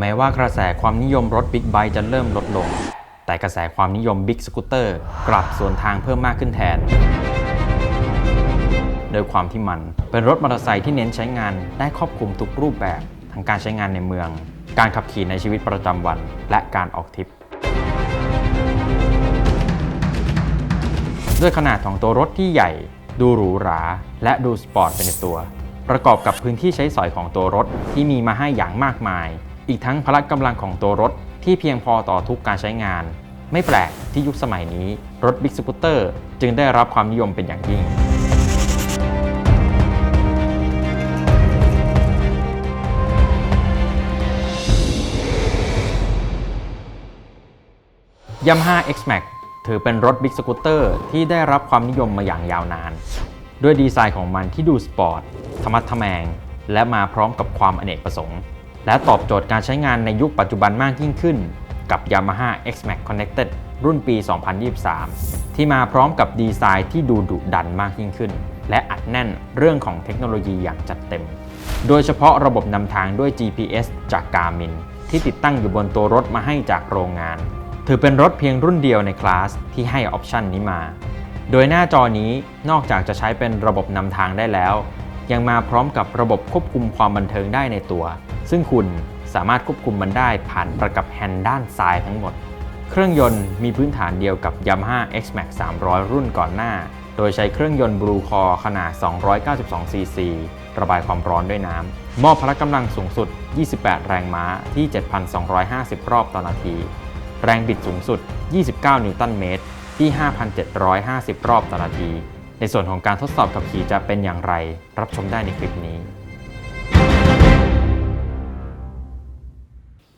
แม้ว่ากระแสความนิยมรถบิ๊กไบค์จะเริ่มลดลง แต่กระแสความนิยมบิ๊กสกูตเตอร์กลับส่วนทางเพิ่มมากขึ้นแทน โดยความที่มันเป็นรถมอเตอร์ไซค์ที่เน้นใช้งานได้ครอบคลุมทุกรูปแบบทั้งการใช้งานในเมือง การขับขี่ในชีวิตประจำวัน และการออกทริปด้วยขนาดของตัวรถที่ใหญ่ ดูหรูหรา และดูสปอร์ตไปในตัว ประกอบกับพื้นที่ใช้สอยของตัวรถที่มีมาให้อย่างมากมาย อีกทั้งพละกำลังของตัวรถที่เพียงพอต่อทุกการใช้งาน ไม่แปลกที่ยุคสมัยนี้ รถบิ๊กสกูตเตอร์จึงได้รับความนิยมเป็นอย่างยิ่ง Yamaha X-Max ถือเป็นรถบิ๊กสกูตเตอร์ที่ได้รับความนิยมมาอย่างยาวนาน ด้วยดีไซน์ของมันที่ดูสปอร์ตธรรมัดทแมง และมาพร้อมกับความอเนกประสงค์ และตอบโจทย์การใช้งานในยุคปัจจุบันมากยิ่งขึ้น กับ Yamaha X-Max Connected รุ่นปี 2023 ที่มาพร้อมกับดีไซน์ที่ดูดุดันมากยิ่งขึ้น และอัดแน่นเรื่องของเทคโนโลยีอย่างจัดเต็ม โดยเฉพาะระบบนำทางด้วย GPS จาก Garmin ที่ติดตั้งอยู่บนตัวรถมาให้จากโรงงาน ถือเป็นรถเพียงรุ่นเดียวในคลาสที่ให้ออปชันนี้มา โดยหน้าจอนี้นอกจากจะใช้เป็นระบบนำทางได้แล้ว ยังมาพร้อมกับระบบควบคุมความบันเทิงได้ในตัว ซึ่งคุณสามารถควบคุมมันได้ผ่านประกับแฮนด์ด้านซ้ายทั้งหมด เครื่องยนต์มีพื้นฐานเดียวกับ Yamaha X-Max 300 รุ่นก่อนหน้า โดยใช้เครื่องยนต์ Blue Core ขนาด 292 cc ระบายความร้อนด้วยน้ำ มอบพละกำลังสูงสุด 28 แรงม้าที่ 7,250 รอบต่อนาที แรงบิดสูงสุด 29 นิวตันเมตรที่ 5,750 รอบต่อนาที ในส่วนของการทดสอบขับขี่จะเป็นอย่างไร รับชมได้ในคลิปนี้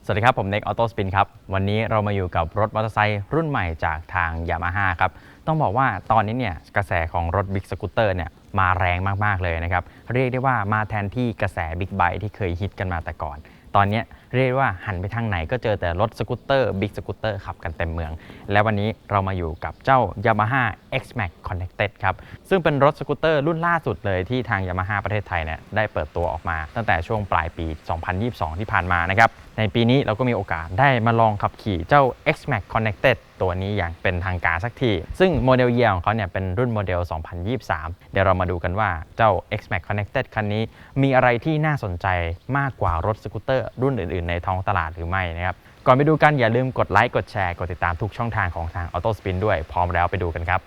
สวัสดีครับ ผมเน็กออโต้สปินครับ วันนี้เรามาอยู่กับรถมอเตอร์ไซค์รุ่นใหม่จากทาง Yamaha ครับ ต้องบอกว่าตอนนี้เนี่ยกระแสของรถบิ๊กสกูตเตอร์เนี่ยมาแรงมาก ๆ เลยนะครับ เรียกได้ว่ามาแทนที่กระแสบิ๊กไบค์ที่เคยฮิตกันมาแต่ก่อน ตอนนี้เรียกว่าหันไปทางไหนก็เจอแต่รถสกูตเตอร์บิ๊กสกูตเตอร์ขับกันเต็มเมือง และวันนี้เรามาอยู่กับเจ้า Yamaha X-Max Connected ครับ ซึ่งเป็นรถสกูตเตอร์รุ่นล่าสุดเลยที่ทาง Yamaha ประเทศไทยเนี่ยได้เปิดตัวออกมา ตั้งแต่ช่วงปลายปี 2022 ที่ผ่านมานะครับ ในปีนี้เราก็มีโอกาสได้มาลองขับขี่เจ้า X-Max Connected ตัวนี้อย่างเป็นทางการสักที ซึ่งโมเดลเยียของเขาเนี่ยเป็นรุ่นโมเดล 2023 เดี๋ยวเรามาดูกันว่าเจ้า X-Max Connected คันนี้ มีอะไรที่น่าสนใจมากกว่ารถสกูตเตอร์รุ่นอื่นๆ ในท้องตลาดหรือไม่นะครับ ก่อนไปดูกันอย่าลืมกดไลค์ กดแชร์ กดติดตามทุกช่องทางของทาง Auto Spin ด้วย พร้อมแล้วไปดูกันครับ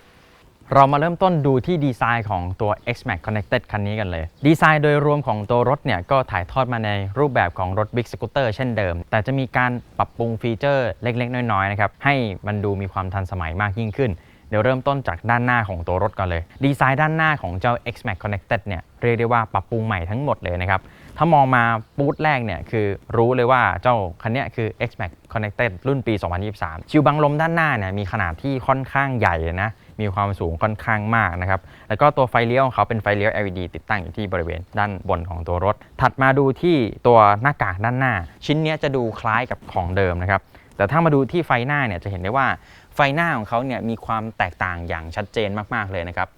เรามาเริ่มต้นดูที่ดีไซน์ของตัว X-Max Connected คันนี้กันเลย ดีไซน์โดยรวมของตัวรถเนี่ยก็ถ่ายทอดมาในรูปแบบของรถ Big Scooter เช่นเดิม แต่จะมีการปรับปรุงฟีเจอร์เล็ก ๆ น้อย ๆ นะครับ ให้มันดูมีความทันสมัยมากยิ่งขึ้น เดี๋ยวเริ่มต้นจากด้านหน้าของตัวรถก่อนเลย ดีไซน์ด้านหน้าของเจ้า X-Max Connected เนี่ยเรียกได้ว่าปรับปรุงใหม่ทั้งหมดเลยนะครับ ถ้ามองมาปูดแรกเนี่ยคือรู้เลยว่าเจ้าคันนี้คือ X-Max Connected รุ่นปี 2023 ชิวบังลมด้านหน้าเนี่ยมีขนาดที่ค่อนข้างใหญ่นะ มีความสูงค่อนข้างมากนะครับ แล้วก็ตัวไฟเลี้ยวของเขาเป็นไฟเลี้ยว LED ติดตั้งอยู่ที่บริเวณด้านบนของตัวรถ ถัดมาดูที่ตัวหน้ากากด้านหน้า ชิ้นนี้จะดูคล้ายกับของเดิมนะครับ แต่ถ้ามาดูที่ไฟหน้าเนี่ยจะเห็นได้ว่าไฟหน้าของเขาเนี่ยมีความแตกต่างอย่างชัดเจนมากๆเลยนะครับ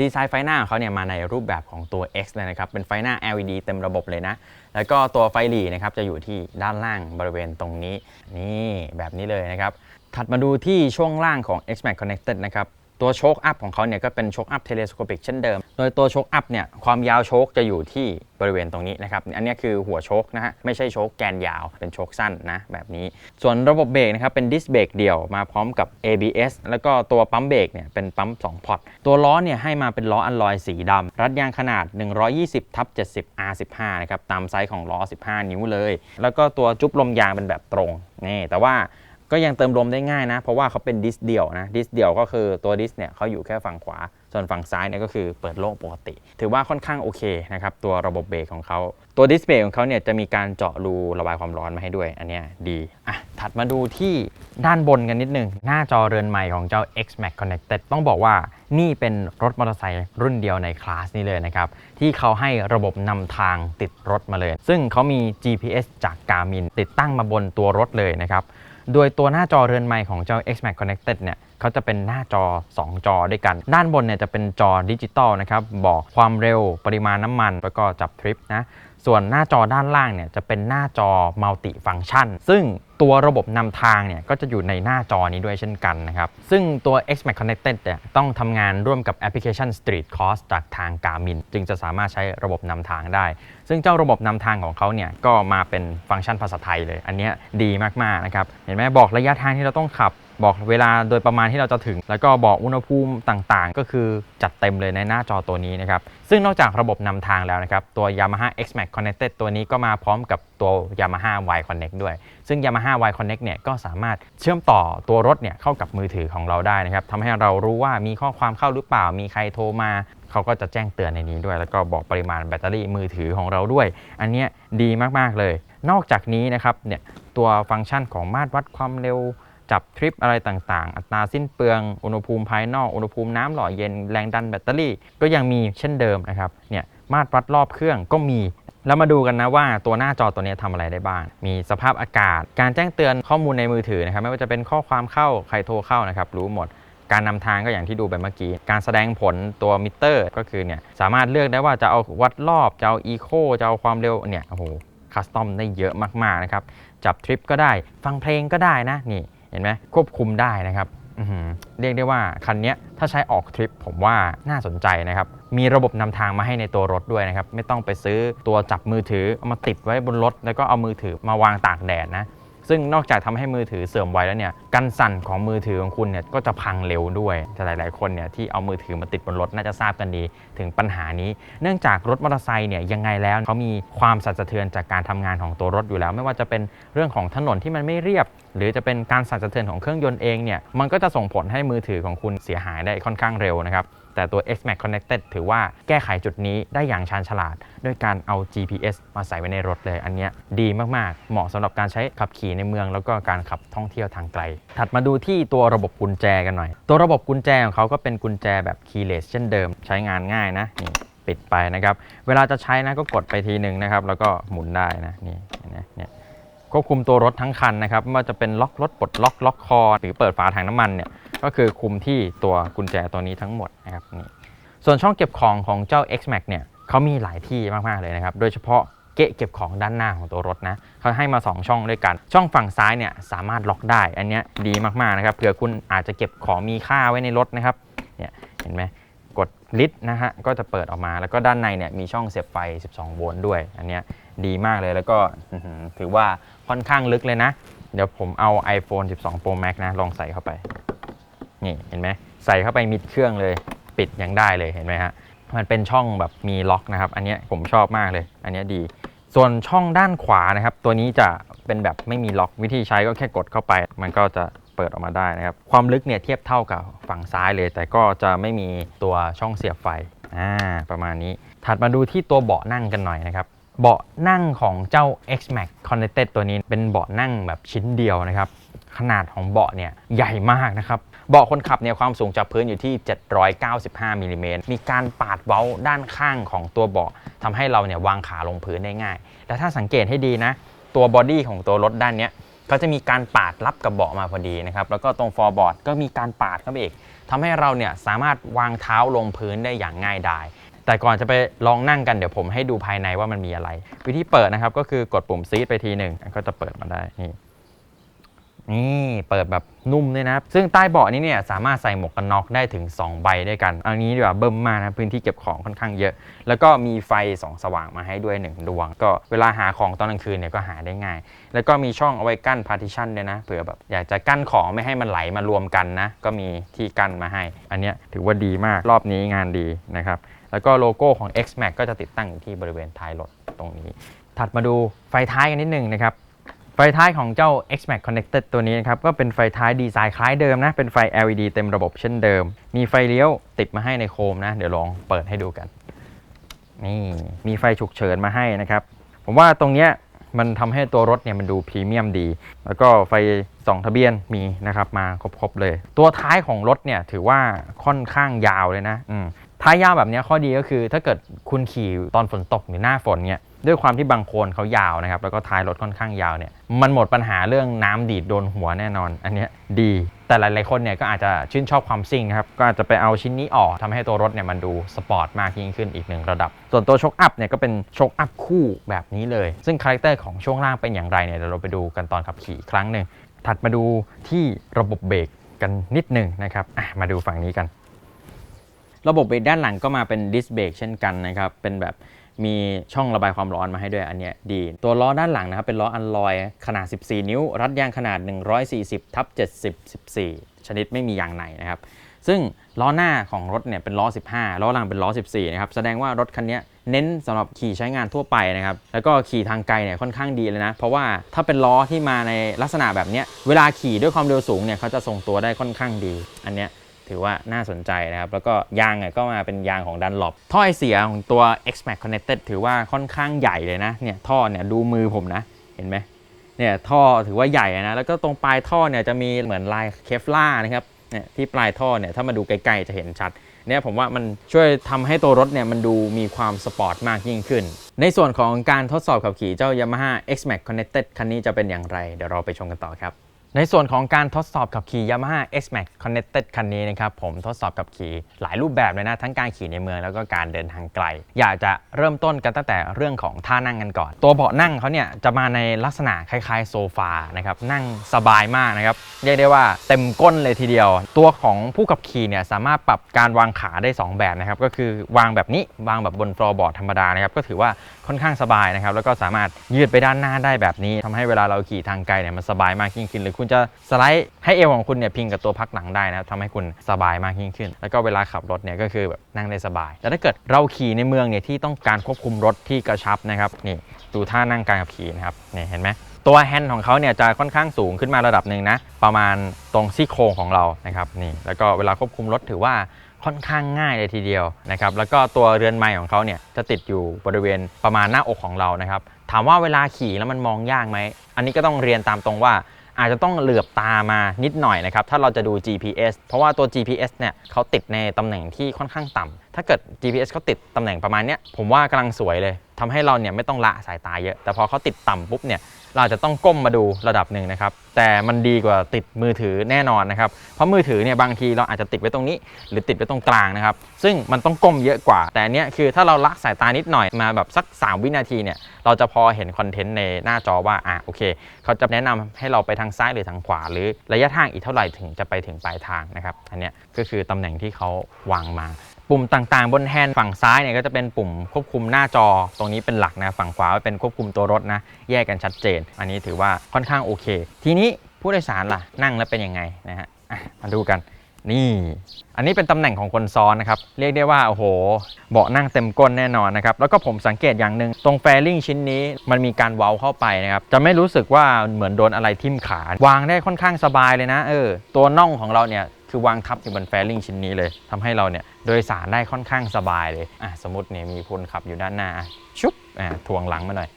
ดีไซน์ไฟหน้าของเขาเนี่ยมาในรูปแบบของตัว X เลยนะครับ เป็นไฟหน้า LED เต็มระบบเลยนะ แล้วก็ตัวไฟหลีนะครับจะอยู่ที่ด้านล่างบริเวณตรงนี้ นี่แบบนี้เลยนะครับ ถัดมาดูที่ช่วงล่างของ X-Max Connected นะครับ ตัวโชคอัพของเขาเนี่ยก็เป็นโชคอัพเทเลสโคปิกเช่นเดิม โดยตัวโชคอัพเนี่ยความยาวโชคจะอยู่ที่บริเวณตรงนี้นะครับ อันนี้คือหัวโชคนะฮะ ไม่ใช่โชคแกนยาว เป็นโชคสั้นนะแบบนี้ ส่วนระบบเบรกนะครับเป็นดิสเบรกเดี่ยวมาพร้อมกับ ABS แล้วก็ตัวปั๊มเบรกเนี่ยเป็นปั๊ม2พอร์ต ตัวล้อเนี่ยให้มาเป็นล้ออัลลอยสีดำรัดยางขนาด 120ทับ70 R15 นะครับ ตามไซส์ของล้อ 15 นิ้วเลย แล้วก็ตัวจุ๊บลมยางเป็นแบบตรง นี่ แต่ว่า ก็ยังเติมลมได้ง่ายนะ เพราะว่าเขาเป็นดิสเดี่ยวนะดิสเดี่ยวก็คือตัวดิสเนี่ยเขาอยู่แค่ฝั่งขวา ส่วนฝั่งซ้ายเนี่ยก็คือเปิดโล่งปกติ ถือว่าค่อนข้างโอเคนะครับตัวระบบเบรกของเขาตัวดิสเบรกของเขาเนี่ยจะมีการเจาะรูระบายความร้อนมาให้ด้วย อันเนี้ยดีอะถัดมาดูที่ด้านบนกันนิดนึง หน้าจอเรือนใหม่ของเจ้า X-Max Connected ต้องบอกว่านี่เป็นรถมอเตอร์ไซค์รุ่นเดียวในคลาสนี้เลยนะครับ ที่เขาให้ระบบนำทางติดรถมาเลย ซึ่งเขามี GPS จาก Garmin ติดตั้งมาบนตัวรถเลยนะครับ โดยตัวหน้าจอเรือนใหม่ของเจ้า X-Max Connected เนี่ยเขาจะเป็นหน้าจอ 2 จอด้วยกัน ด้านบนเนี่ยจะเป็นจอดิจิตอลนะครับ บอกความเร็วปริมาณน้ำมัน แล้วก็จับทริปนะ ส่วนหน้าจอด้านล่างเนี่ยจะเป็นหน้าจอมัลติฟังก์ชัน ซึ่ง ตัวระบบนำทางเนี่ยก็จะอยู่ในหน้าจอนี้ด้วยเช่นกันนะครับ ซึ่งตัว XMAX Connected เนี่ยต้องทำงานร่วมกับแอปพลิเคชัน Street Course จากทาง Garmin จึงจะสามารถใช้ระบบนำทางได้ ซึ่งเจ้าระบบนำทางของเขาเนี่ยก็มาเป็นฟังก์ชันภาษาไทยเลย อันนี้ดีมากๆนะครับ เห็นไหมบอกระยะทางที่เราต้องขับ บอกเวลาโดยประมาณที่เราจะถึง แล้วก็บอกอุณหภูมิต่างๆ ก็คือจัดเต็มเลยในหน้าจอตัวนี้นะครับ ซึ่งนอกจากระบบนำทางแล้วนะครับ ตัว Yamaha X-Max Connected ตัวนี้ก็มาพร้อมกับตัว Yamaha Y Connect ด้วย ซึ่ง Yamaha Y Connect เนี่ยก็สามารถเชื่อมต่อตัวรถเนี่ยเข้ากับมือถือของเราได้นะครับทำให้เรารู้ว่ามีข้อความเข้าหรือเปล่า มีใครโทรมาเขาก็จะแจ้งเตือนในนี้ด้วย แล้วก็บอกปริมาณแบตเตอรี่มือถือของเราด้วย อันเนี้ยดีมากๆเลย นอกจากนี้นะครับเนี่ยตัวฟังก์ชันของมาตรวัดความเร็ว จับทริปอะไรต่างๆ อัตราสิ้นเปลืองอุณหภูมิภายนอกอุณหภูมิน้ำหล่อเย็นแรงดันแบตเตอรี่ ก็ยังมีเช่นเดิมนะครับเนี่ยมาตรวัดรอบเครื่องก็มีแล้วมาดูกันนะว่าตัวหน้าจอตัวนี้ทำอะไรได้บ้าง มีสภาพอากาศ การแจ้งเตือนข้อมูลในมือถือนะครับ ไม่ว่าจะเป็นข้อความเข้า ใครโทรเข้านะครับ รู้หมด การนำทางก็อย่างที่ดูไปเมื่อกี้ การแสดงผลตัวมิเตอร์ ก็คือเนี่ยสามารถเลือกได้ว่าจะเอาวัดรอบ จะเอาอีโค จะเอาความเร็ว เนี่ย โอ้โห คัสตอมได้เยอะมากๆนะครับ จับทริปก็ได้ ฟังเพลงก็ได้นะ นี่ เห็นไหมควบคุมได้นะครับเรียกได้ว่าคันนี้ถ้าใช้ออกทริปผมว่าน่าสนใจนะครับ มีระบบนำทางมาให้ในตัวรถด้วยนะครับ ไม่ต้องไปซื้อตัวจับมือถือเอามาติดไว้บนรถ แล้วก็เอามือถือมาวางตากแดดนะ ซึ่งนอกจากทำให้มือถือเสื่อมไวแล้วเนี่ยกันสั่นของมือถือของคุณเนี่ยก็จะพังเร็วด้วยแต่หลาย ๆ คนเนี่ยที่เอามือถือมาติดบนรถน่าจะทราบกันดีถึงปัญหานี้ เนื่องจากรถมอเตอร์ไซค์เนี่ยยังไงแล้วเขามีความสั่นสะเทือนจากการทำงานของตัวรถอยู่แล้ว ไม่ว่าจะเป็นเรื่องของถนนที่มันไม่เรียบ หรือจะเป็นการสั่นสะเทือนของเครื่องยนต์เองเนี่ยมันก็จะส่งผลให้มือถือของคุณเสียหายได้ค่อนข้างเร็วนะครับ แต่ตัว X-Max Connected ถือว่าแก้ไขจุดนี้ได้อย่างชาญฉลาด ด้วยการเอา GPS มาใส่ไว้ในรถเลย อันนี้ดีมาก ๆ เหมาะสำหรับการใช้ขับขี่ในเมือง แล้วก็การขับท่องเที่ยวทางไกล ถัดมาดูที่ตัวระบบกุญแจกันหน่อย ตัวระบบกุญแจของเขาก็เป็นกุญแจแบบ keyless เช่นเดิม ใช้งานง่ายนะนี่ปิดไปนะครับ เวลาจะใช้นะก็กดไปทีหนึ่งนะครับ แล้วก็หมุนได้นะนี่นไหมเนี่ยควบคุมตัวรถทั้งคันนะครับไม่ว่าจะเป็นล็อกรถปลดล็อกล็อกคอ หรือเปิดฝาถังน้ำมันเนี่ย ก็คือคุมที่ตัวกุญแจตัวนี้ทั้งหมดนะครับนี่ส่วนช่องเก็บของของเจ้า X-Max เนี่ยเขามีหลายที่มากๆเลยนะครับ โดยเฉพาะเกะเก็บของด้านหน้าของตัวรถนะเขาให้มา 2 ช่องด้วยกัน ช่องฝั่งซ้ายเนี่ยสามารถล็อกได้ อันนี้ดีมากๆนะครับเผื่อคุณอาจจะเก็บของมีค่าไว้ในรถนะครับเนี่ยเห็นไหมกดลิฟต์นะฮะก็จะเปิดออกมาแล้วก็ด้านในเนี่ยมีช่องเสียบไฟ 12 โวลต์ด้วย อันนี้ดีมากเลยแล้วก็ถือว่าค่อนข้างลึกเลยนะ เดี๋ยวผมเอา iPhone 12 Pro Max นะลองใส่เข้าไป นี่เห็นไหมใส่เข้าไปมิดเครื่องเลยปิดยังได้เลยเห็นไหมฮะมันเป็นช่องแบบมีล็อกนะครับ อันเนี้ยผมชอบมากเลย อันเนี้ยดี ส่วนช่องด้านขวานะครับ ตัวนี้จะเป็นแบบไม่มีล็อกวิธีใช้ก็แค่กดเข้าไป มันก็จะเปิดออกมาได้นะครับ ความลึกเนี่ยเทียบเท่ากับฝั่งซ้ายเลย แต่ก็จะไม่มีตัวช่องเสียบไฟอ่าประมาณนี้ ถัดมาดูที่ตัวเบาะนั่งกันหน่อยนะครับเบาะนั่งของเจ้า X-Max Connected ตัวนี้เป็นเบาะนั่งแบบชิ้นเดียวนะครับ ขนาดของเบาะเนี่ยใหญ่มากนะครับ เบาะคนขับเนี่ยความสูงจากพื้นอยู่ที่ 795มิลลิเมตรมีการปาดเว้าด้านข้างของตัวเบาะทำให้เราเนี่ยวางขาลงพื้นได้ง่าย และถ้าสังเกตให้ดีนะ ตัวบอดี้ของตัวรถด้านเนี้ยเขาจะมีการปาดรับกับเบาะมาพอดีนะครับ แล้วก็ตรงฟอร์บอร์ดก็มีการปาดเข้าไปอีกทำให้เราเนี่ยสามารถวางเท้าลงพื้นได้อย่างง่ายดายแต่ก่อนจะไปลองนั่งกันเดี๋ยวผมให้ดูภายในว่ามันมีอะไร วิธีเปิดนะครับก็คือกดปุ่มซีดไปทีหนึ่งก็จะเปิดมาได้นี่ นี่เปิดแบบนุ่มด้วยนะครับซึ่งใต้เบาะนี้เนี่ยสามารถใส่หมวกกันน็อกได้ถึง 2 ใบด้วยกัน อันนี้ดีกว่าเบิ่มมากนะพื้นที่เก็บของค่อนข้างเยอะ แล้วก็มีไฟสองสว่างมาให้ด้วย 1 ดวง ก็เวลาหาของตอนกลางคืนเนี่ยก็หาได้ง่าย แล้วก็มีช่องเอาไว้กั้น partition ด้วยนะเผื่อแบบอยากจะกั้นของไม่ให้มันไหลมารวมกันนะ ก็มีที่กั้นมาให้ อันนี้ถือว่าดีมากรอบนี้งานดีนะครับแล้วก็โลโก้ของ X-Max ก็จะติดตั้งอยู่ที่บริเวณท้ายรถตรงนี้ ถัดมาดูไฟท้ายกันนิดนึงนะครับ ฟท้ายของเจ้า X-Max Connected ตัวนี้นะครับ ก็เป็นไฟท้ายดีไซน์คล้ายเดิมนะ เป็นไฟ LED เต็มระบบเช่นเดิม มีไฟเลี้ยวติดมาให้ในโคมนะ เดี๋ยวลองเปิดให้ดูกัน นี่มีไฟฉุกเฉินมาให้นะครับ ผมว่าตรงเนี้ยมันทำให้ตัวรถเนี่ยมันดูพรีเมียมดี แล้วก็ไฟส่องทะเบียนมีนะครับมาครบๆเลย ตัวท้ายของรถเนี่ยถือว่าค่อนข้างยาวเลยนะท้ายยาวแบบนี้ข้อดีก็คือ ถ้าเกิดคุณขี่ตอนฝนตกหรือหน้าฝนเนี่ย ด้วยความที่บางโคนเขายาวนะครับ แล้วก็ท้ายรถค่อนข้างยาวเนี่ย มันหมดปัญหาเรื่องน้ำดีดโดนหัวแน่นอน อันเนี้ยดี แต่หลายๆคนเนี่ยก็อาจจะชื่นชอบความซิ่งนะครับ ก็อาจจะไปเอาชิ้นนี้ออกทำให้ตัวรถเนี่ยมันดูสปอร์ตมากยิ่งขึ้นอีกหนึ่งระดับ ส่วนตัวโชคอัพเนี่ยก็เป็นโชคอัพคู่แบบนี้เลย ซึ่งคาแรคเตอร์ของช่วงล่างเป็นอย่างไรเนี่ยเดี๋ยวเราไปดูกันตอนขับขี่ครั้งหนึ่ง ถัดมาดูที่ระบบเบรกกันนิดหนึ่งนะครับมาดูฝั่งนี้กัน ระบบเบรกด้านหลังก็มาเป็นดิสเบรกเช่นกันนะครับ เป็นแบบ มีช่องระบายความร้อนมาให้ด้วยอันเนี้ยดี ตัวล้อด้านหลังนะครับเป็นล้ออัลลอยขนาด 14 นิ้ว รัดยางขนาด 140ทับ70 14 ชนิดไม่มียางในนะครับซึ่งล้อหน้าของรถเนี่ยเป็นล้อ 15 ล้อหลังเป็นล้อ 14 นะครับ แสดงว่ารถคันนี้เน้นสำหรับขี่ใช้งานทั่วไปนะครับ แล้วก็ขี่ทางไกลเนี่ยค่อนข้างดีเลยนะ เพราะว่าถ้าเป็นล้อที่มาในลักษณะแบบเนี้ยเวลาขี่ด้วยความเร็วสูงเนี่ยเขาจะทรงตัวได้ค่อนข้างดี อันเนี้ย ถือว่าน่าสนใจนะครับ แล้วก็ยางก็มาเป็นยางของดันหลบท่อไอเสียของตัว X-Max Connected ถือว่าค่อนข้างใหญ่เลยนะเนี่ยท่อเนี่ยดูมือผมนะเห็นไหมเนี่ยท่อถือว่าใหญ่นะแล้วก็ตรงปลายท่อเนี่ยจะมีเหมือนลายเคฟล่านะครับเนี่ยที่ปลายท่อเนี่ยถ้ามาดูไกล้ๆจะเห็นชัดเนี่ยผมว่ามันช่วยทำให้ตัวรถเนี่ยมันดูมีความสปอร์ตมากยิ่งขึ้น ในส่วนของการทดสอบขับขี่เจ้า Yamaha X-Max Connected คันนี้จะเป็นอย่างไร เดี๋ยวเราไปชมกันต่อครับ ในส่วนของการทดสอบขับขี่ Yamaha X-Max Connected คันนี้นะครับผมทดสอบขับขี่หลายรูปแบบเลยนะ ทั้งการขี่ในเมืองแล้วก็การเดินทางไกล อยากจะเริ่มต้นกันตั้งแต่เรื่องของท่านั่งกันก่อน ตัวเบาะนั่งเขาเนี่ยจะมาในลักษณะคล้ายๆโซฟานะครับนั่งสบายมากนะครับ เรียกได้ว่าเต็มก้นเลยทีเดียว ตัวของผู้ขับขี่เนี่ยสามารถปรับการวางขาได้ 2 แบบนะครับก็คือวางแบบนี้วางแบบบนฟลอร์บอร์ดธรรมดานะครับก็ถือว่าค่อนข้างสบายนะครับแล้วก็สามารถยืดไปด้านหน้าได้แบบนี้ทำให้เวลาเราขี่ทางไกลเนี่ยมันสบายมากยิ่งขึ้นหรือคุณจะสไลด์ให้เอวของคุณเนี่ยพิงกับตัวพักหลังได้นะครับทำให้คุณสบายมากยิ่งขึ้น แล้วก็เวลาขับรถเนี่ยก็คือแบบนั่งได้สบาย แต่ถ้าเกิดเราขี่ในเมืองเนี่ยที่ต้องการควบคุมรถที่กระชับนะครับนี่ดูท่านั่งการขับขี่นะครับนี่เห็นไหมตัวแฮนด์ของเขาเนี่ยจะค่อนข้างสูงขึ้นมาระดับหนึ่งนะประมาณตรงซี่โครงของเรานะครับนี่แล้วก็เวลาควบคุมรถถือว่าค่อนข้างง่ายเลยทีเดียวนะครับแล้วก็ตัวเรือนไม้ของเขาเนี่ยจะติดอยู่บริเวณประมาณหน้าอกของเรานะครับถามว่าเวลาขี่แล้วมันมองยากไหมอันนี้ก็ต้องเรียนตามตรงว่า อาจจะต้องเหลือบตามานิดหน่อยนะครับ ถ้าเราจะดู GPS เพราะว่าตัว GPS เนี่ยเขาติดในตำแหน่งที่ค่อนข้างต่ำถ้าเกิด GPS เขาติดตำแหน่งประมาณเนี้ยผมว่ากำลังสวยเลยทำให้เราเนี่ยไม่ต้องละสายตาเยอะ แต่พอเขาติดต่ำปุ๊บเนี่ย เราจะต้องก้มมาดูระดับหนึ่งนะครับ แต่มันดีกว่าติดมือถือแน่นอนนะครับ เพราะมือถือเนี่ยบางทีเราอาจจะติดไว้ตรงนี้ หรือติดไว้ตรงกลางนะครับ ซึ่งมันต้องก้มเยอะกว่า แต่อันเนี้ยคือถ้าเราละสายตานิดหน่อยมาแบบสัก 3 วินาทีเนี่ย เราจะพอเห็นคอนเทนต์ในหน้าจอว่า อะโอเค เขาจะแนะนำให้เราไปทางซ้ายหรือทางขวา หรือระยะทางอีกเท่าไหร่ถึงจะไปถึงปลายทางนะครับ อันเนี้ยก็คือตำแหน่งที่เขาวางมา ปุ่มต่างๆ บนแฮนด์ฝั่งซ้ายเนี่ยก็จะเป็นปุ่มควบคุมหน้าจอตรงนี้เป็นหลักนะฝั่งขวาเป็นควบคุมตัวรถนะแยกกันชัดเจน อันนี้ถือว่าค่อนข้างโอเค ทีนี้ผู้โดยสารล่ะนั่งแล้วเป็นยังไงนะฮะมาดูกันนี่ อันนี้เป็นตำแหน่งของคนซ้อนนะครับ เรียกได้ว่า โอ้โห เบาะนั่งเต็มก้นแน่นอนนะครับ แล้วก็ผมสังเกตอย่างหนึ่งตรงแฟลิงชิ้นนี้มันมีการเว้าเข้าไปนะครับ จะไม่รู้สึกว่าเหมือนโดนอะไรทิ่มขาวางได้ค่อนข้างสบายเลยนะ เออ ตัวน่องของเราเนี่ย คือวางทับอยู่บนแฟลิงชิ้นนี้เลยทำให้เราเนี่ยโดยสารได้ค่อนข้างสบายเลยอะสมมติเนี่ยมีคนขับอยู่ด้านหน้าชุบอะทวงหลังมาหน่อย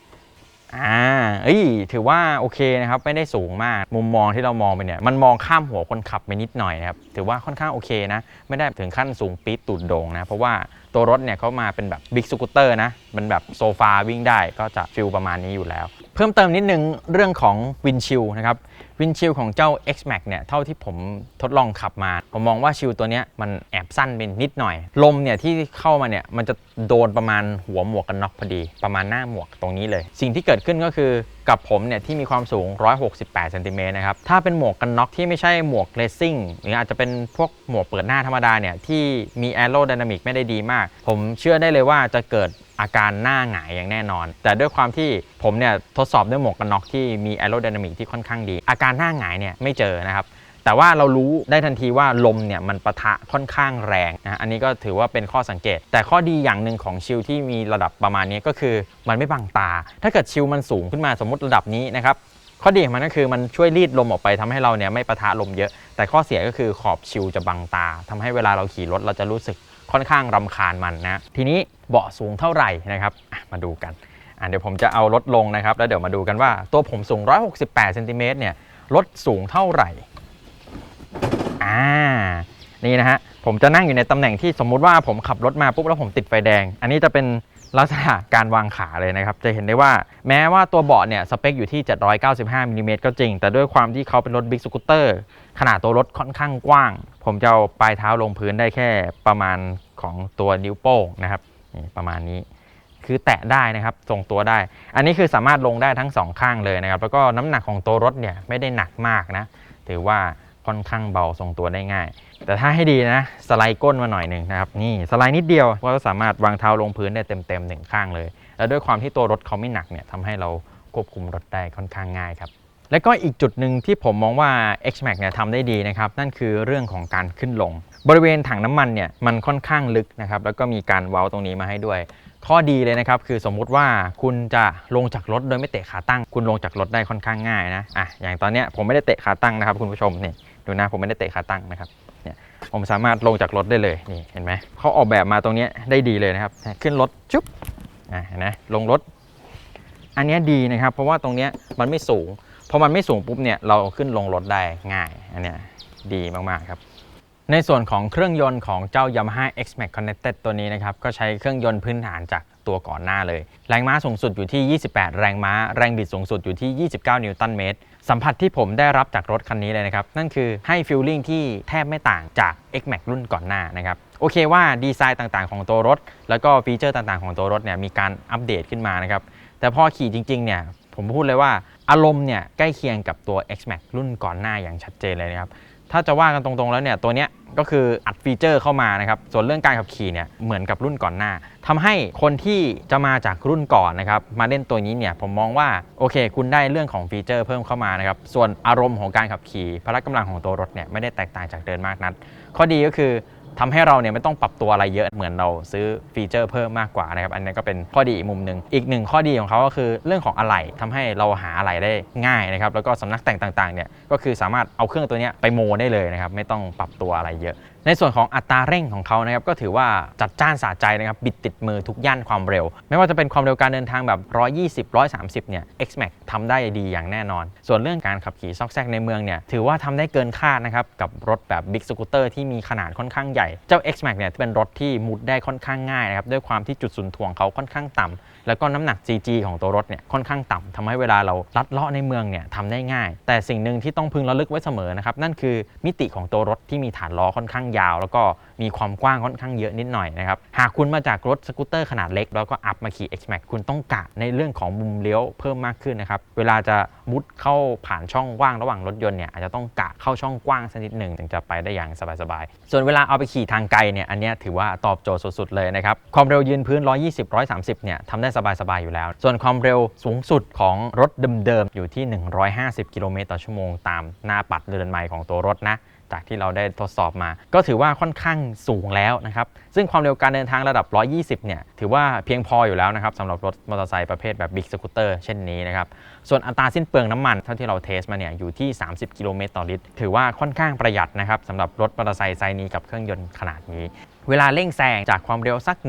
อ่าเอ้ย ถือว่าโอเคนะครับ ไม่ได้สูงมาก มุมมองที่เรามองไปเนี่ย มันมองข้ามหัวคนขับไปนิดหน่อยนะครับ ถือว่าค่อนข้างโอเคนะ ไม่ได้ถึงขั้นสูงปี๊ดตูดโด่งนะ เพราะว่าตัวรถเนี่ยเขามาเป็นแบบบิ๊กสกูตเตอร์นะ มันแบบโซฟาวิ่งได้ก็จะฟิลประมาณนี้อยู่แล้ว เพิ่มเติมนิดนึงเรื่องของวินชิลนะครับ วินชิลของเจ้า X-Max เนี่ยเท่าที่ผมทดลองขับมา ผมมองว่าชิลตัวนี้มันแอบสั้นเป็นนิดหน่อย ลมเนี่ยที่เข้ามาเนี่ยมันจะโดนประมาณหัวหมวกกันน็อกพอดี ประมาณหน้าหมวกตรงนี้เลย สิ่งที่เกิดขึ้นก็คือกับผมเนี่ยที่มีความสูง 168เซนติเมตรนะครับ ถ้าเป็นหมวกกันน็อกที่ไม่ใช่หมวกเลสซิ่งหรืออาจจะเป็นพวกหมวกเปิดหน้าธรรมดาเนี่ยที่มีแอโร d y นามิกไม่ได้ดีมาก ผมเชื่อได้เลยว่าจะเกิด อาการหน้าหงายอย่างแน่นอน แต่ด้วยความที่ผมเนี่ยทดสอบด้วยหมวกกันน็อกที่มีแอโร d y นามิกที่ค่อนข้างดี อาการหน้าหงายเนี่ยไม่เจอนะครับแต่ว่าเรารู้ได้ทันทีว่าลมเนี่ยมันปะทะค่อนข้างแรงนะอันนี้ก็ถือว่าเป็นข้อสังเกต แต่ข้อดีอย่างหนึ่งของชิลที่มีระดับประมาณนี้ก็คือมันไม่บังตา ถ้าเกิดชิลมันสูงขึ้นมาสมมติระดับนี้นะครับข้อดีของมันก็คือมันช่วยรีดลมออกไปทำให้เราเนี่ยไม่ปะทะลมเยอะ แต่ข้อเสียก็คือขอบชิลจะบังตาทำให้เวลาเราขี่รถเราจะรู้สึก ค่อนข้างรำคาญมันนะทีนี้เบาะสูงเท่าไหร่นะครับมาดูกันเดี๋ยวผมจะเอารถลงนะครับแล้วเดี๋ยวมาดูกันว่าตัวผมสูง 168เซนติเมตรเนี่ยรถสูงเท่าไหร่อ่านี่นะฮะผมจะนั่งอยู่ในตำแหน่งที่สมมุติว่าผมขับรถมาปุ๊บแล้วผมติดไฟแดง อันนี้จะเป็นลักษณะการวางขาเลยนะครับ จะเห็นได้ว่าแม้ว่าตัวเบาะเนี่ยสเปคอยู่ที่ 795มิลลิเมตรก็จริง แต่ด้วยความที่เขาเป็นรถบิ๊กสกูตเตอร์ขนาดตัวรถค่อนข้างกว้าง ผมจะเอาปลายเท้าลงพื้นได้แค่ประมาณ ของตัวนิ้วโป้งนะครับประมาณนี้ คือแตะได้นะครับทรงตัวได้ อันนี้คือสามารถลงได้ทั้งสองข้างเลยนะครับ แล้วก็น้ำหนักของตัวรถเนี่ยไม่ได้หนักมากนะถือว่าค่อนข้างเบาทรงตัวได้ง่าย แต่ถ้าให้ดีนะสไลด์ก้นมาหน่อยหนึ่งนะครับนี่สไลด์นิดเดียวก็สามารถวางเท้าลงพื้นได้เต็มๆหนึ่งข้างเลย แล้วด้วยความที่ตัวรถเขาไม่หนักเนี่ยทำให้เราควบคุมรถได้ค่อนข้างง่ายครับ และก็อีกจุดหนึ่งที่ผมมองว่า X-Max เนี่ยทำได้ดีนะครับ นั่นคือเรื่องของการขึ้นลง บริเวณถังน้ำมันเนี่ยมันค่อนข้างลึกนะครับ แล้วก็มีการเว้าตรงนี้มาให้ด้วย ข้อดีเลยนะครับ คือสมมุติว่าคุณจะลงจากรถโดยไม่เตะขาตั้ง คุณลงจากรถได้ค่อนข้างง่ายนะอะอย่างตอนเนี้ยผมไม่ได้เตะขาตั้งนะครับ คุณผู้ชมนี่ดูนะผมไม่ได้เตะขาตั้งนะครับเนี่ยผมสามารถลงจากรถได้เลยนี่เห็นไหมเขาออกแบบมาตรงนี้ได้ดีเลยนะครับ ขึ้นรถจุ๊บอะเห็นไหมลงรถอันนี้ดีนะครับ เพราะว่าตรงนี้มันไม่สูง อมันไม่สูงปุ๊บเนี่ยเราขึ้นลงรถได้ง่ายอันเนี้ยดีมากๆครับ ในส่วนของเครื่องยนต์ของเจ้า Yamaha X-Max Connected ตัวนี้นะครับก็ใช้เครื่องยนต์พื้นฐานจากตัวก่อนหน้าเลย แรงม้าสูงสุดอยู่ที่ 28 แรงม้า แรงบิดสูงสุดอยู่ที่ 29 นิวตันเมตร สัมผัสที่ผมได้รับจากรถคันนี้เลยนะครับ นั่นคือให้ฟีลลิ่งที่แทบไม่ต่างจาก X-Max รุ่นก่อนหน้านะครับ โอเคว่าดีไซน์ต่างๆของตัวรถ แล้วก็ฟีเจอร์ต่างๆของตัวรถเนี่ยมีการอัปเดตขึ้นมานะครับ แต่พอขี่จริงๆเนี่ยผมพูดเลยว่า อารมณ์เนี่ยใกล้เคียงกับตัว X-Max รุ่นก่อนหน้าอย่างชัดเจนเลยนะครับ ถ้าจะว่ากันตรงๆแล้วเนี่ยตัวเนี้ยก็คืออัดฟีเจอร์เข้ามานะครับ ส่วนเรื่องการขับขี่เนี่ยเหมือนกับรุ่นก่อนหน้าทำให้คนที่จะมาจากรุ่นก่อนนะครับ มาเล่นตัวนี้เนี่ยผมมองว่าโอเค คุณได้เรื่องของฟีเจอร์เพิ่มเข้ามานะครับ ส่วนอารมณ์ของการขับขี่พละกำลังของตัวรถเนี่ยไม่ได้แตกต่างจากเดิมมากนักข้อดีก็คือ ทำให้เราเนี่ยไม่ต้องปรับตัวอะไรเยอะเหมือนเราซื้อฟีเจอร์เพิ่มมากกว่านะครับอันนี้ก็เป็นข้อดีอีกมุมหนึ่งอีกหนึ่งข้อดีของเขาก็คือเรื่องของอะไหล่ทำให้เราหาอะไหล่ได้ง่ายนะครับแล้วก็สำนักแต่งต่างๆเนี่ยก็คือสามารถเอาเครื่องตัวนี้ไปโมได้เลยนะครับไม่ต้องปรับตัวอะไรเยอะ ในส่วนของอัตราเร่งของเขานะครับก็ถือว่าจัดจ้านสะใจนะครับบิดติดมือทุกย่านความเร็ว ไม่ว่าจะเป็นความเร็วการเดินทางแบบ 120 130 เนี่ย X-Max ทำได้ดีอย่างแน่นอน ส่วนเรื่องการขับขี่ซอกแซกในเมืองเนี่ย ถือว่าทำได้เกินคาดนะครับ กับรถแบบ Big Scooter ที่มีขนาดค่อนข้างใหญ่ เจ้า X-Max เนี่ยเป็นรถที่มุดได้ค่อนข้างง่ายนะครับด้วยความที่จุดศูนย์ถ่วงเขาค่อนข้างต่ำ แล้วก็น้ำหนัก GG ของตัวรถเนี่ยค่อนข้างต่ำทำให้เวลาเราลัดเลาะในเมืองเนี่ยทำได้ง่าย แต่สิ่งหนึ่งที่ต้องพึงระลึกไว้เสมอนะครับนั่นคือมิติของตัวรถที่มีฐานล้อค่อนข้างยาว แล้วก็มีความกว้างค่อนข้างเยอะนิดหน่อยนะครับ หากคุณมาจากรถสกูตเตอร์ขนาดเล็ก แล้วก็อัพมาขี่ X-Max คุณต้องกะในเรื่องของมุมเลี้ยวเพิ่มมากขึ้นนะครับ เวลาจะมุดเข้าผ่านช่องว่างระหว่างรถยนต์เนี่ยอาจจะต้องกะเข้าช่องกว้างสักนิดหนึ่งถึงจะไปได้อย่างสบายๆ ส่วนเวลาเอาไปขี่ทางไกลเนี่ยอันนี้ถือว่าตอบโจทย์สุดๆเลยนะครับ ความเร็วยืนพื้น 120 130 เนี่ยทำได้สบายๆอยู่แล้ว ส่วนความเร็วสูงสุดของรถเดิมๆอยู่ที่ 150 กิโลเมตรต่อชั่วโมงตามหน้าปัดเรือนไมล์ของตัวรถนะ จากที่เราได้ทดสอบมา ก็ถือว่าค่อนข้างสูงแล้วนะครับ ซึ่งความเร็วการเดินทางระดับ 120 เนี่ย ถือว่าเพียงพออยู่แล้วนะครับสำหรับรถมอเตอร์ไซค์ประเภทแบบบิ๊กสกูตเตอร์เช่นนี้นะครับ ส่วนอัตราสิ้นเปลืองน้ำมันเท่าที่เราเทสมาเนี่ยอยู่ที่ 30 กิโลเมตรต่อลิตร ถือว่าค่อนข้างประหยัดนะครับสำหรับรถมอเตอร์ไซค์ไซนี้กับเครื่องยนต์ขนาดนี้ เวลาเร่งแซงจากความเร็วสัก 100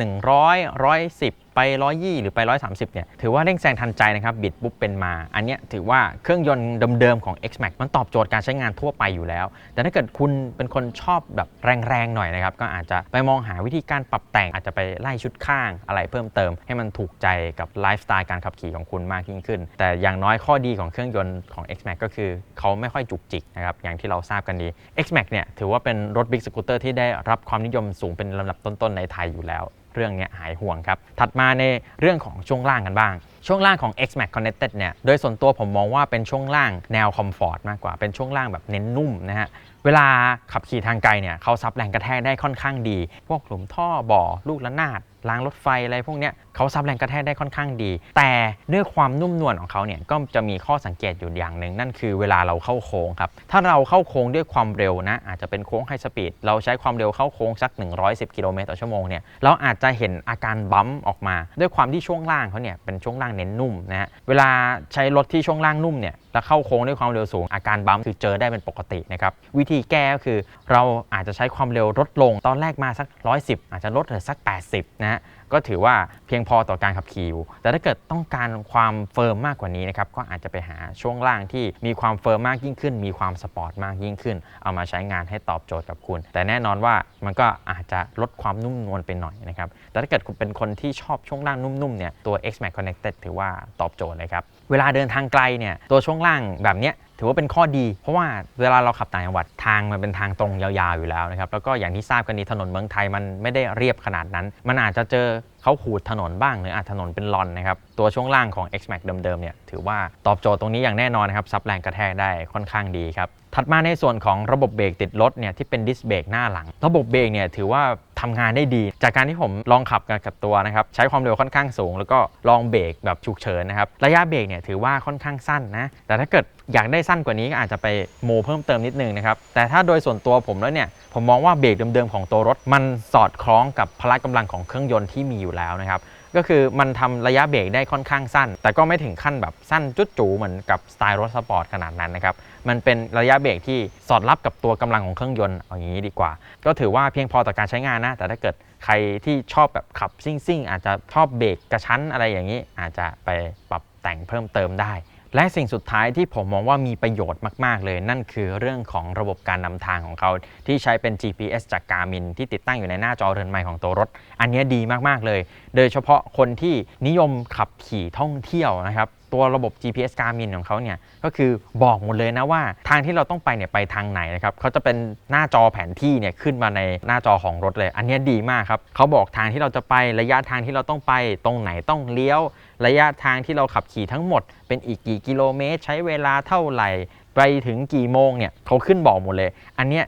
110 ไป 120 หรือไป 130 เนี่ย ถือว่าเร่งแซงทันใจนะครับ บิดปุ๊บเป็นมา อันเนี้ยถือว่าเครื่องยนต์เดิมๆของ X-Max มันตอบโจทย์การใช้งานทั่วไปอยู่แล้ว แต่ถ้าเกิดคุณเป็นคนชอบแบบแรงๆหน่อยนะครับ ก็อาจจะไปมองหาวิธีการปรับแต่ง อาจจะไปไล่ชุดข้างอะไรเพิ่มเติม ให้มันถูกใจกับไลฟ์สไตล์การขับขี่ของคุณมากยิ่งขึ้น แต่อย่างน้อยข้อดีของเครื่องยนต์ของ X-Max ก็คือเขาไม่ค่อยจุกจิกนะครับอย่างที่เราทราบกันดี X-Max เนี่ยถือว่าเป็นรถบิ๊กสกูตเตอร์ที่ได้รับความนิยมสูงเป็นลำดับต้นๆในไทยอยู่แล้ว เรื่องนี้หายห่วงครับ ถัดมาในเรื่องของช่วงล่างกันบ้าง ช่วงล่างของ X-Max Connected เนี่ย โดยส่วนตัวผมมองว่าเป็นช่วงล่างแนวคอมฟอร์ตมากกว่า เป็นช่วงล่างแบบเน้นนุ่มนะฮะ เวลาขับขี่ทางไกลเนี่ยเขาซับแรงกระแทกได้ค่อนข้างดี พวกหลุมท่อบ่อ ลูกระนาดรางรถไฟอะไรพวกเนี้ย เขาซับแรงกระแทกได้ค่อนข้างดี แต่ด้วยความนุ่มนวลของเขาเนี่ยก็จะมีข้อสังเกตอยู่อย่างหนึ่งนั่นคือเวลาเราเข้าโค้งครับถ้าเราเข้าโค้งด้วยความเร็วนะอาจจะเป็นโค้งไฮสปีดเราใช้ความเร็วเข้าโค้งสัก 110 กิโลเมตรต่อชั่วโมงเนี่ยเราอาจจะเห็นอาการบัมออกมา ด้วยความที่ช่วงล่างเขาเนี่ยเป็นช่วงล่างเน้นนุ่มนะฮะเวลาใช้รถที่ช่วงล่างนุ่มเนี่ยแล้วเข้าโค้งด้วยความเร็วสูงอาการบัมคือเจอได้เป็นปกตินะครับวิธีแก้ก็คือ เราอาจจะใช้ความเร็วลดลงตอนแรกมาสัก 110 อาจจะลดเหลือสัก 80นะฮะ ก็ถือว่าเพียงพอต่อการขับขี่อยู่แต่ถ้าเกิดต้องการความเฟิร์มมากกว่านี้นะครับก็อาจจะไปหาช่วงล่างที่มีความเฟิร์มมากยิ่งขึ้น มีความสปอร์ตมากยิ่งขึ้น เอามาใช้งานให้ตอบโจทย์กับคุณ แต่แน่นอนว่ามันก็อาจจะลดความนุ่มนวลไปหน่อยนะครับแต่ถ้าเกิดคุณเป็นคนที่ชอบช่วงล่างนุ่มๆเนี่ยตัว X Max Connected ถือว่าตอบโจทย์เลยครับเวลาเดินทางไกลเนี่ยตัวช่วงล่างแบบเนี้ยถือว่าเป็นข้อดี เพราะว่าเวลาเราขับต่างจังหวัดทางมันเป็นทางตรงยาวๆอยู่แล้วนะครับ แล้วก็อย่างที่ทราบกันนี้ถนนเมืองไทยมันไม่ได้เรียบขนาดนั้น มันอาจจะเจอเขาขูดถนนบ้างหรืออาจถนนเป็นลอนนะครับ ตัวช่วงล่างของ X Max เดิมๆเนี่ยถือว่าตอบโจทย์ตรงนี้อย่างแน่นอนนะครับซับแรงกระแทกได้ค่อนข้างดีครับถัดมาในส่วนของระบบเบรกติดรถเนี่ยที่เป็นดิสเบรกหน้าหลัง ระบบเบรกเนี่ยถือว่าทำงานได้ดี จากการที่ผมลองขับกันกับตัวนะครับใช้ความเร็วค่อนข้างสูง แล้วก็ลองเบรกแบบฉุกเฉินนะครับระยะเบรกเนี่ยถือว่าค่อนข้างสั้นนะแต่ถ้าเกิด อยากได้สั้นกว่านี้ก็อาจจะไปโมเพิ่มเติมนิดนึงนะครับ แต่ถ้าโดยส่วนตัวผมแล้วเนี่ย ผมมองว่าเบรกเดิมๆของตัวรถ มันสอดคล้องกับพละกำลังของเครื่องยนต์ที่มีอยู่แล้วนะครับ ก็คือมันทำระยะเบรกได้ค่อนข้างสั้น แต่ก็ไม่ถึงขั้นแบบสั้นจุดจูเหมือนกับสไตล์รถสปอร์ตขนาดนั้นนะครับ มันเป็นระยะเบรกที่สอดรับกับตัวกำลังของเครื่องยนต์อาอย่างนี้ดีกว่า ก็ถือว่าเพียงพอต่อการใช้งานนะ แต่ถ้าเกิดใครที่ชอบแบบขับซิ่งๆอาจจะชอบเบรกกระชั้นอะไรอย่างนี้ อาจจะไปปรับแต่งเพิ่มเติมได้ และสิ่งสุดท้ายที่ผมมองว่ามีประโยชน์มาก ๆ เลย นั่นคือเรื่องของระบบการนำทางของเขา ที่ใช้เป็น GPS จาก Garmin ที่ติดตั้งอยู่ในหน้าจอเรือนไม้ของตัวรถ อันนี้ดีมาก ๆ เลย โดยเฉพาะคนที่นิยมขับขี่ท่องเที่ยวนะครับ ตัวระบบ GPS Garmin ของเขาเนี่ยก็คือบอกหมดเลยนะว่าทางที่เราต้องไปเนี่ยไปทางไหนนะครับเขาจะเป็นหน้าจอแผนที่เนี่ยขึ้นมาในหน้าจอของรถเลย อันนี้ดีมากครับเขาบอกทางที่เราจะไประยะทางที่เราต้องไปตรงไหนต้องเลี้ยว ระยะทางที่เราขับขี่ทั้งหมด เป็นอีกกี่กิโลเมตร ใช้เวลาเท่าไหร่ไปถึงกี่โมงเนี่ยเขาขึ้นบอกหมดเลย อันเนี้ย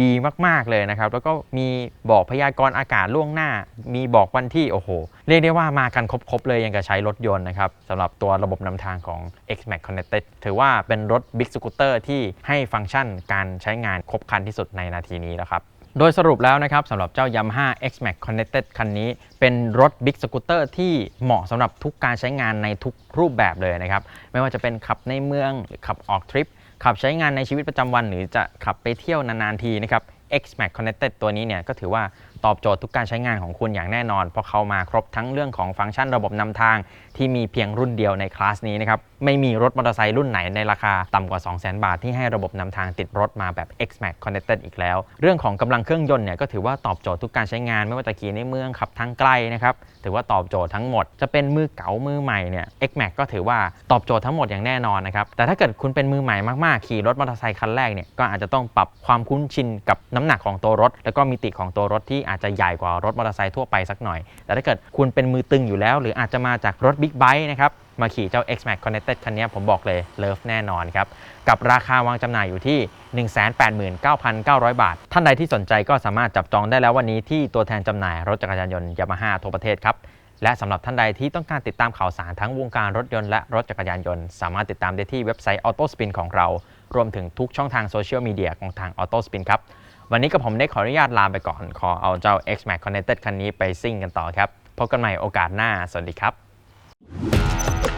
ดีมากๆเลยนะครับ แล้วก็มีบอกพยากรณ์อากาศล่วงหน้า มีบอกวันที่โอ้โห เรียกได้ว่ามากันครบๆเลยยังกับใช้รถยนต์นะครับสำหรับตัวระบบนำทางของ X Max Connected ถือว่าเป็นรถ Big Scooter ที่ให้ฟังก์ชันการใช้งานครบครันที่สุดในนาทีนี้แล้วครับโดยสรุปแล้วนะครับสำหรับเจ้า Yamaha X Max Connected คันนี้ เป็นรถ Big Scooter ที่เหมาะสำหรับทุกการใช้งานในทุกรูปแบบเลยนะครับ ไม่ว่าจะเป็นขับในเมืองหรือขับออกทริป ขับใช้งานในชีวิตประจำวันหรือจะขับไปเที่ยวนานๆทีนะครับ X Max Connected ตัวนี้เนี่ยก็ถือว่า ตอบโจทย์ทุกการใช้งานของคุณอย่างแน่นอน เพราะเขามาครบทั้งเรื่องของฟังก์ชันระบบนำทาง ที่มีเพียงรุ่นเดียวในคลาสนี้นะครับไม่มีรถมอเตอร์ไซค์รุ่นไหนในราคาต่ำกว่า 200,000 บาทที่ให้ระบบนำทางติดรถมาแบบ X Max Connected อีกแล้ว เรื่องของกำลังเครื่องยนต์เนี่ยก็ถือว่าตอบโจทย์ทุกการใช้งาน ไม่ว่าจะขี่ในเมืองขับทางไกลนะครับถือว่าตอบโจทย์ทั้งหมด จะเป็นมือเก๋ามือใหม่เนี่ย X Max ก็ถือว่าตอบโจทย์ทั้งหมดอย่างแน่นอนนะครับแต่ถ้าเกิดคุณเป็นมือใหม่มากๆขี่รถมอเตอร์ไซค์คันแรกเนี่ยก็อาจจะต้องปรับความคุ้นชินกับน้ำหนักของตัวรถ แล้วก็มิติของตัวรถที่อาจจะใหญ่กว่ารถมอเตอร์ไซค์ทั่วไปสักหน่อย แต่ถ้าเกิดคุณเป็นมือตึงอยู่แล้ว หรืออาจจะมาจากรถบิ๊กไบค์นะครับมาขี่เจ้า X Max Connected คันนี้ผมบอกเลยเลิฟแน่นอนครับ กับราคาวางจำหน่ายอยู่ที่ 189,900 บาท ท่านใดที่สนใจก็สามารถจับจองได้แล้ววันนี้ที่ตัวแทนจำหน่ายรถจักรยานยนต์ยามาฮ่าทั่วประเทศครับ และสำหรับท่านใดที่ต้องการติดตามข่าวสารทั้งวงการรถยนต์และรถจักรยานยนต์ สามารถติดตามได้ที่เว็บไซต์ Auto Spin ของเรา รวมถึงทุกช่องทางโซเชียลมีเดียของทาง Auto Spin ครับ วันนี้กับผมได้ขออนุญาตลาไปก่อน ขอเอาเจ้า X Max Connected คันนี้ไปซิ่งกันต่อครับ พบกันใหม่โอกาสหน้า สวัสดีครับ